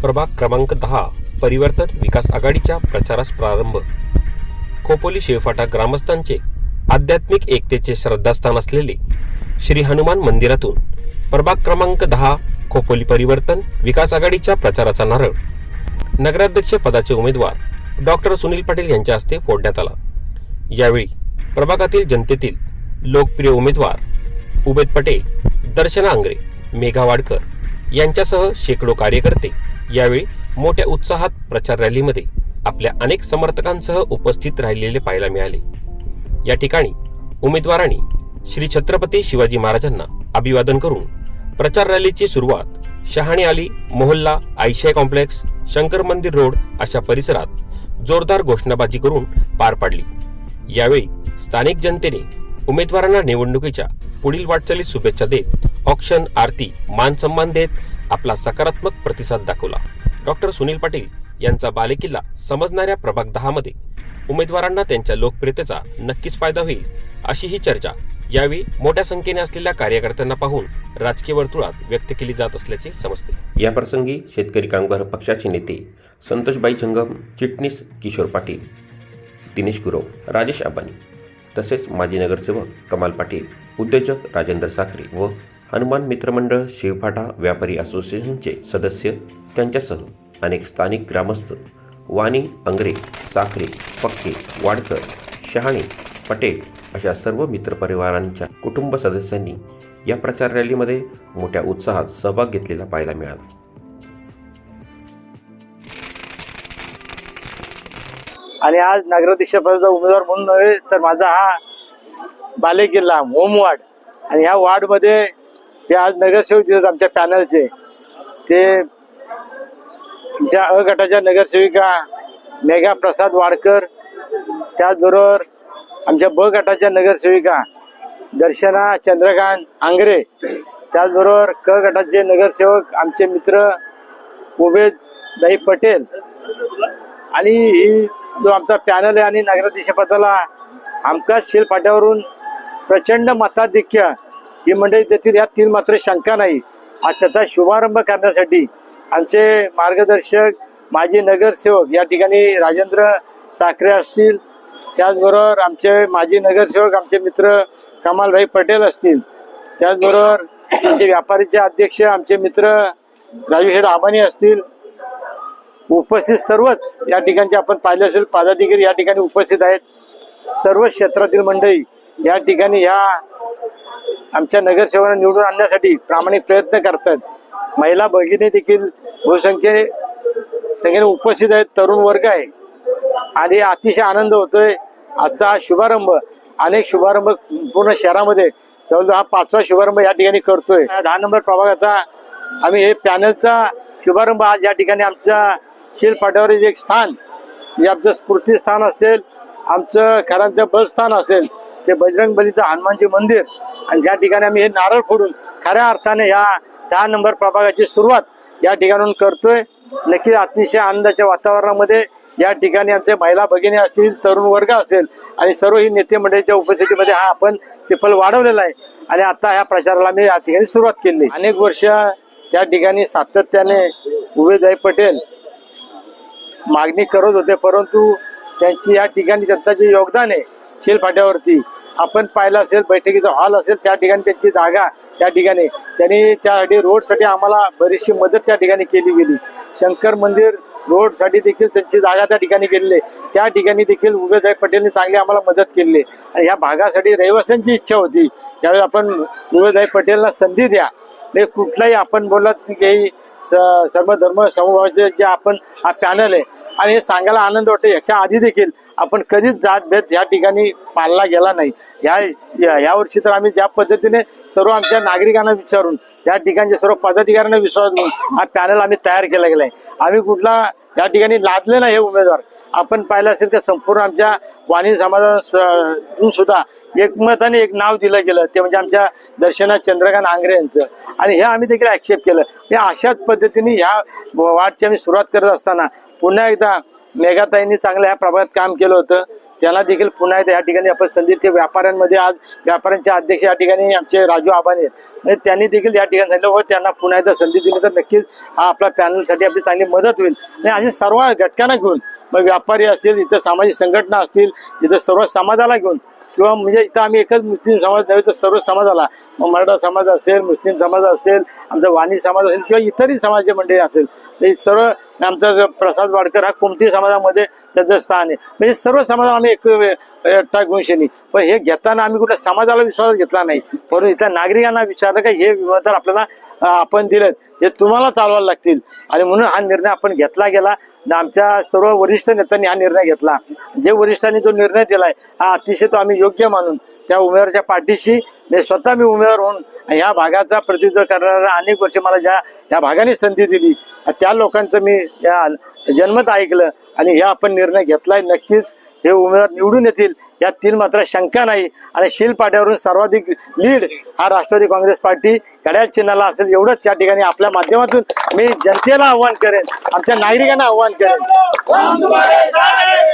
प्रभाग क्रमांक दहा परिवर्तन विकास आघाडीच्या प्रचारास प्रारंभ. खोपोली शिवफाटा ग्रामस्थांचे आध्यात्मिक एकतेचे श्रद्धास्थान असलेले श्री हनुमान मंदिरातून प्रभाग क्रमांक दहा खोपोली परिवर्तन विकास आघाडीच्या प्रचाराचा नारळ. नगराध्यक्ष पदाचे उमेदवार डॉक्टर सुनील पाटील यांच्या हस्ते फोडण्यात आला. यावेळी प्रभागातील जनतेतील लोकप्रिय उमेदवार उबेद पटेल दर्शना आंग्रे मेघा वाडकर यांच्यासह शेकडो कार्यकर्ते यावेळी मोठ्या उत्साहात प्रचार रॅलीमध्ये आपल्या अनेक समर्थकांसह उपस्थित राहिलेले पाहायला मिळाले. या ठिकाणी उमेदवारांनी श्री छत्रपती शिवाजी महाराजांना अभिवादन करून प्रचार रॅलीची सुरुवात शहाणी आली मोहल्ला आयशाय कॉम्प्लेक्स शंकर मंदिर रोड अशा परिसरात जोरदार घोषणाबाजी करून पार पाडली. यावेळी स्थानिक जनतेने उमेदवारांना निवडणुकीच्या पुढील वाटचालीत शुभेच्छा देत ऑक्शन आरती मान सन्मान देत आपला सकारात्मक प्रतिसाद दाखवला. डॉक्टर सुनील पाटील यांचा बालेकिल्ला समजणाऱ्या प्रभाग दहा मध्ये उमेदवारांना त्यांच्या लोकप्रियतेचा नक्कीच फायदा होईल अशी ही चर्चा यावेळी मोठ्या संख्येने असलेल्या कार्यकर्त्यांना पाहून राजकीय वर्तुळात व्यक्त केली जात असल्याचे समजते. या प्रसंगी शेतकरी कामगार पक्षाचे नेते संतोषबाई झंगम चिटणीस किशोर पाटील दिनेश गुरव राजेश अंबानी. तसेच माजी नगरसेवक कमाल पाटील उद्योजक राजेंद्र साखरे व हनुमान मित्रमंडळ शिवफाटा व्यापारी असोसिएशनचे सदस्य त्यांच्यासह अनेक स्थानिक ग्रामस्थ वाणी अंग्रे साखरे पक्के वाडकर शहाणे पटेल अशा सर्व मित्रपरिवारांच्या कुटुंब सदस्यांनी या प्रचार रॅलीमध्ये मोठ्या उत्साहात सहभाग घेतलेला पाहायला मिळाला. आणि आज नगराध्यक्षपदाचा उमेदवार म्हणून नव्हे तर माझा हा बालेकिल्ला होमवार्ड आणि ह्या वार्डमध्ये ते आज नगरसेवक दिलेत आमच्या पॅनलचे ते आमच्या अ गटाच्या नगरसेविका मेघा प्रसाद वाडकर त्याचबरोबर आमच्या ब गटाच्या नगरसेविका दर्शना चंद्रकांत आंग्रे त्याचबरोबर क गटाचे नगरसेवक आमचे मित्र उमेद दाई पटेल. आणि ही जो आमचा पॅनल आहे आणि नगराध्यक्षपदाला आमका शिल फाट्यावरून प्रचंड मताधिक्य ही मंडळी देतील यात तीन मात्र शंका नाही. आज त्याचा शुभारंभ करण्यासाठी आमचे मार्गदर्शक माजी नगरसेवक या ठिकाणी राजेंद्र साखरे असतील त्याचबरोबर आमचे माजी नगरसेवक आमचे मित्र कमालभाई पटेल असतील त्याचबरोबर आमचे व्यापारीचे अध्यक्ष आमचे मित्र राजूशेठ आबानी असतील उपस्थित सर्वच या ठिकाणचे आपण पाहिले असेल पदाधिकारी या ठिकाणी उपस्थित आहेत. सर्व क्षेत्रातील मंडळी या ठिकाणी ह्या आमच्या नगरसेवकांना निवडून आणण्यासाठी प्रामाणिक प्रयत्न करतात. महिला भगिनी देखील बहुसंख्ये संख्येने उपस्थित आहेत तरुण वर्ग आहे. आणि अतिशय आनंद होतोय. आजचा हा शुभारंभ अनेक शुभारंभ पूर्ण शहरामध्ये जवळजवळ हा पाचवा शुभारंभ या ठिकाणी करतोय. या दहा नंबर प्रभागाचा आम्ही हे पॅनलचा शुभारंभ आज या ठिकाणी आमच्या शिलपाट्यावरील एक स्थान जे आमचं स्फूर्ती स्थान असेल आमचं खरांचं बलस्थान असेल ते बजरंग बलीचं हनुमानजी मंदिर. आणि ज्या ठिकाणी आम्ही हे नारळ फोडून खऱ्या अर्थाने ह्या दहा नंबर प्रभागाची सुरुवात या ठिकाणाहून करतोय. नक्कीच अतिशय आनंदाच्या वातावरणामध्ये या ठिकाणी आमचे महिला भगिनी असतील तरुण वर्ग असेल आणि सर्व ही नेते मंडळीच्या उपस्थितीमध्ये हा आपण सिफल वाढवलेला आहे. आणि आता ह्या प्रचाराला मी या ठिकाणी सुरुवात केली. अनेक वर्ष त्या ठिकाणी सातत्याने उभेदाई पटेल मागणी करत होते परंतु त्यांची या ठिकाणी त्यांचं जे योगदान आहे शेल फाट्यावरती आपण पाहिलं असेल बैठकीचा हॉल असेल त्या ठिकाणी त्यांची जागा त्या ठिकाणी त्यांनी त्यासाठी रोडसाठी आम्हाला बरीचशी मदत त्या ठिकाणी केली गेली शंकर मंदिर रोडसाठी देखील त्यांची जागा त्या ठिकाणी केलेली आहे. त्या ठिकाणी देखील उभेदाई पटेलने चांगली आम्हाला मदत केली आहे. आणि ह्या भागासाठी रहिवाशांची इच्छा होती त्यावेळी आपण उभेदाई पटेलला संधी द्या हे कुठलाही आपण बोलत की स- सर्व धर्म समूहाचे जे आपण हा पॅनल आहे आणि हे सांगायला आनंद वाटतो याच्या आधी देखील आपण कधीच जात भेद या ठिकाणी पाळला गेला नाही. ह्या यावर्षी वर्षी तर आम्ही ज्या पद्धतीने सर्व आमच्या नागरिकांना विचारून या ठिकाणच्या सर्व पदाधिकाऱ्यांना विश्वास घेऊन हा पॅनल आम्ही तयार केला गेलाय. आम्ही कुठला या ठिकाणी लादले नाही हे उमेदवार. आपण पाहिलं असेल तर संपूर्ण आमच्या वाणी समाजातून सुद्धा एकमताने एक नाव दिलं गेलं. ते म्हणजे आमच्या दर्शना चंद्रकांत आंग्रे यांचं. आणि हे आम्ही देखील ऍक्सेप्ट केलं. हे अशाच पद्धतीने ह्या वाटची आम्ही सुरुवात करत असताना पुन्हा एकदा मेघाताईंनी चांगल्या ह्या प्रभागात काम केलं होतं. त्याला देखील पुन्हा एकदा या ठिकाणी आपण संधी ते व्यापाऱ्यांमध्ये आज व्यापाऱ्यांचे अध्यक्ष या ठिकाणी आमचे राजू आबाने आहेत. म्हणजे त्यांनी देखील या ठिकाणी सांगितलं व त्यांना पुन्हा एकदा संधी दिली तर नक्कीच हा आपल्या पॅनलसाठी आपली चांगली मदत होईल. आणि अशी सर्व घटकांना घेऊन मग व्यापारी असतील इथं सामाजिक संघटना असतील इथं सर्व समाजाला घेऊन किंवा म्हणजे इथं आम्ही एकच मुस्लिम समाज नव्हे तर सर्व समाजाला मग मराठा समाज असेल मुस्लिम समाज असेल आमचा वाणी समाज असेल किंवा इतरही समाजाचे मंडळी असेल हे सर्व आमचा प्रसाद वाडकर हा कोणत्याही समाजामध्ये त्याचं स्थान आहे. म्हणजे सर्व समाज आम्ही एक एकटा घेऊन पण हे घेताना आम्ही कुठल्या समाजाला विश्वास घेतला नाही. परंतु इथल्या नागरिकांना विचारलं का हे विमानतळ आपल्याला आपण दिलेत. हे तुम्हाला चालवायला लागतील. आणि म्हणून हा निर्णय आपण घेतला गेला. आमच्या सर्व वरिष्ठ नेत्यांनी हा निर्णय घेतला. जे वरिष्ठांनी जो निर्णय दिलाय हा अतिशय तो आम्ही योग्य मानून त्या उमेदवाराच्या पाठीशी मी स्वतः मी उमेदवार होऊन ह्या भागाचा प्रतिनिधित्व करणाऱ्या अनेक वर्ष मला ज्या या भागाने संधी दिली त्या लोकांचं मी या जन्मत ऐकलं आणि हे आपण निर्णय घेतलाय. नक्कीच हे उमेदवार निवडून येतील. यात तीन मात्र शंका नाही. आणि शील पाट्यावरून सर्वाधिक लीड हा राष्ट्रवादी काँग्रेस पार्टी घड्याळ चिन्हाला असेल एवढंच या ठिकाणी आपल्या माध्यमातून मी जनतेला आव्हान करेन आमच्या नागरिकांना आव्हान करेन.